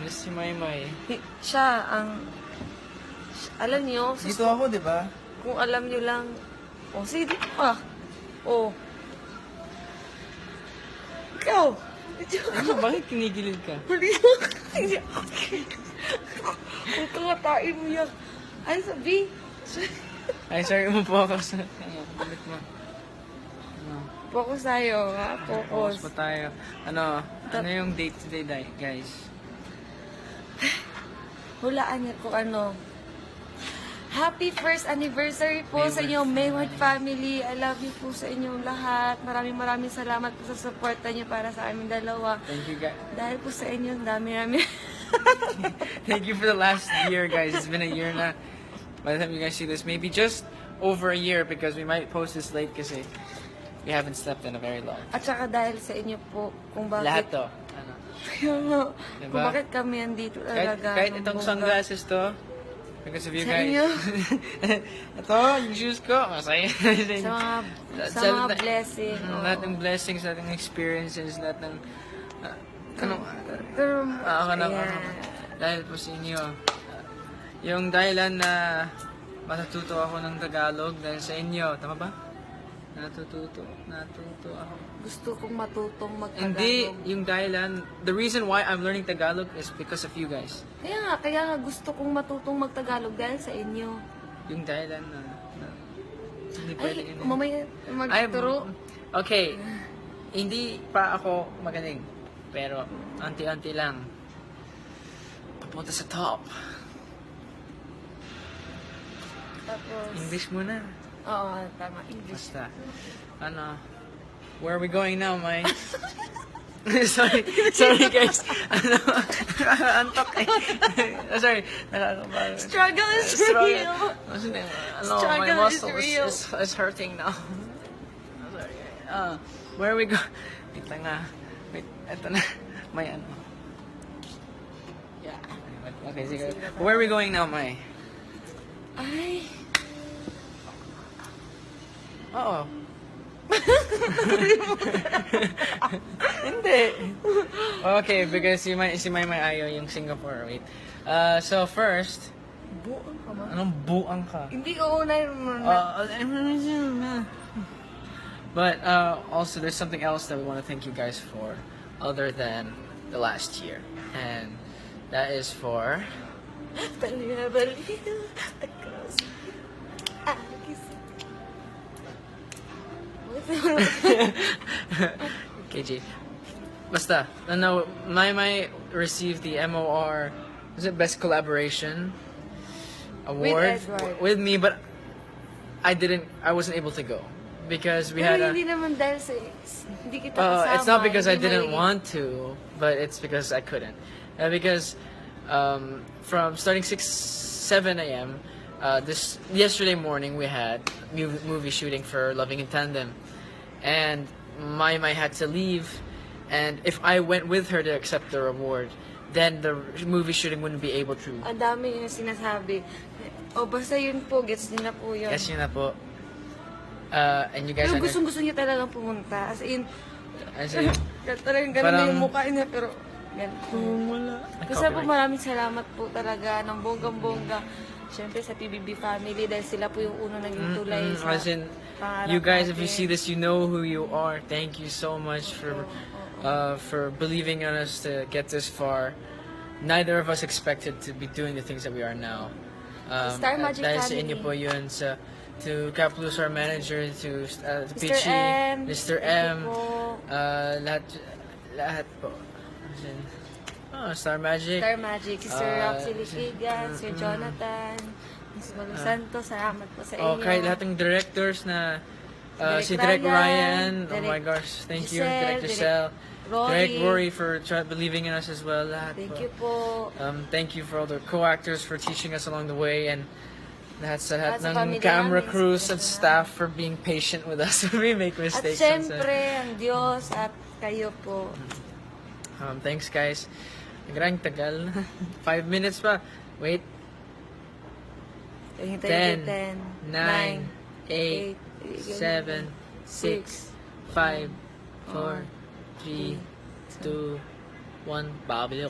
Miss si Maymay. Hi- Siya ang... Alam niyo, sus- Dito ako, di ba? kung alam niyo lang... Oh, sige, dito ka. Oh. Ikaw. Ano, bakit kinigilid ka? Huli mo. Hindi ako. Kung kangatain mo yan. Ay, sabi. Ay, sorry mo po ako sa... Ano, kulit mo. Ano, Focus tayo, ha? focus Focus. pa tayo. Ano, ano yung date today, di- guys? Hulaan niyo kung ano. Happy first anniversary po sa Mayward inyong Mayward family. I love you po sa inyong lahat. Maraming maraming salamat po sa suporta niyo para sa aming dalawa. Thank you, guys. Dahil po sa inyo, ang dami namin. Thank you for the last year, guys. It's been a year na. By the time you guys see this, maybe just over a year because we might post this late kasi we haven't slept in a very long. At saka dahil sa inyo po, kung Lahat bakit... to. Kaya nga, Diba? kung bakit kami andito kahit, talaga. kahit ng itong bongga. sunglasses to, because of you Sa guys. inyo. Ito, yung shoes ko, masaya. sa mga, sa Sa- mga blessing. Oo. Lahat ng blessings, lahat ng experiences, lahat ng... ah, ano, Pero, Ah, ako na, na. Dahil po sa inyo. Yung dahilan na matututo ako ng Tagalog dahil sa inyo. Tama ba? Natututo. Natuto ako. Gusto kong matutong magtagalog. Hindi, yung dahilan, the reason why I'm learning Tagalog is because of you guys. Kaya nga, kaya nga gusto kong matutong magtagalog dahil sa inyo. Yung dahilan na, na hindi pwede Ay, yun. mamaya Ay, magturo. Okay. Hindi pa ako magaling. Pero, anti-anti lang. Papunta sa top. Tapos, English muna. Oo, tama, English. Basta. Ano, where are we going now, May? sorry, sorry guys. Ano, antok eh. sorry. Struggle is Struggle. real. Ano, Struggle is muscle is, real. is, is hurting now. sorry. Uh, where are we going? Wait lang nga. Wait, eto na. May ano. Yeah. Okay, sige. Where are we going now, May? Ay, Oo. Hindi. Okay, because si May, si May May ayaw yung Singapore. Wait. Uh, so first, buong ka ba? anong buang ka? Hindi ko Uh, but uh, also, there's something else that we want to thank you guys for, other than the last year, and that is for. KG. Basta, no, Mai Mai received the MOR, is it Best Collaboration Award Edward. with me, but I didn't, I wasn't able to go because we Pero had a. hindi naman dahil sa... Hindi kita Uh, kasama. it's not because I didn't may- want to, but it's because I couldn't. Uh, because um, from starting 6, 7 a.m., uh, this yesterday morning we had movie, movie shooting for Loving in Tandem, and Mai Mai had to leave, and if I went with her to accept the award, then the movie shooting wouldn't be able to. Ang dami yung sinasabi. O, basta yun po. Gets niyo na po yun. Yes, yun na po. Uh, and you guys Pero under- gustong gusto niya talagang pumunta. As in, as in, talagang ganun na Parang- yung mukha niya. Pero, ganun. wala. Kasi po maraming salamat po talaga ng bonggang-bongga. Siyempre sa PBB family dahil sila po yung unang naging tulay Mm, sa As in, you guys, if you natin. see this, you know who you are. Thank you so much for uh, for believing in us to get this far. Neither of us expected to be doing the things that we are now. Um, Star Magic dahil sa inyo po yun sa to Caplus, our manager, to, uh, to Mr. Pichi, M. Mr. M, uh, lahat, lahat po. As in, oh, Star Magic. Star Magic, si Sir Ah, Roxy Liquigan, Sir mm, Jonathan, Miss Malo Santos, salamat po sa inyo. Oh, kahit lahat ng directors na uh, Direk si Direk Ryan, Ryan, oh Direk my gosh, thank you, Giselle, Direk Direk Giselle, Rory. Direk Rory for believing in us as well. Lahat Thank po. you po. Um, thank you for all the co-actors for teaching us along the way and lahat sa lahat ng camera namin, crews and staff for being patient with us when we make At mistakes. so- syempre, ang Diyos at kayo po. Um, thanks guys. Nagrang tagal. Five minutes pa. Wait. Hintayin 10, ko 10, 9, 8, 8, 7, 6, 5, 4, 3, 2, 1. Babil.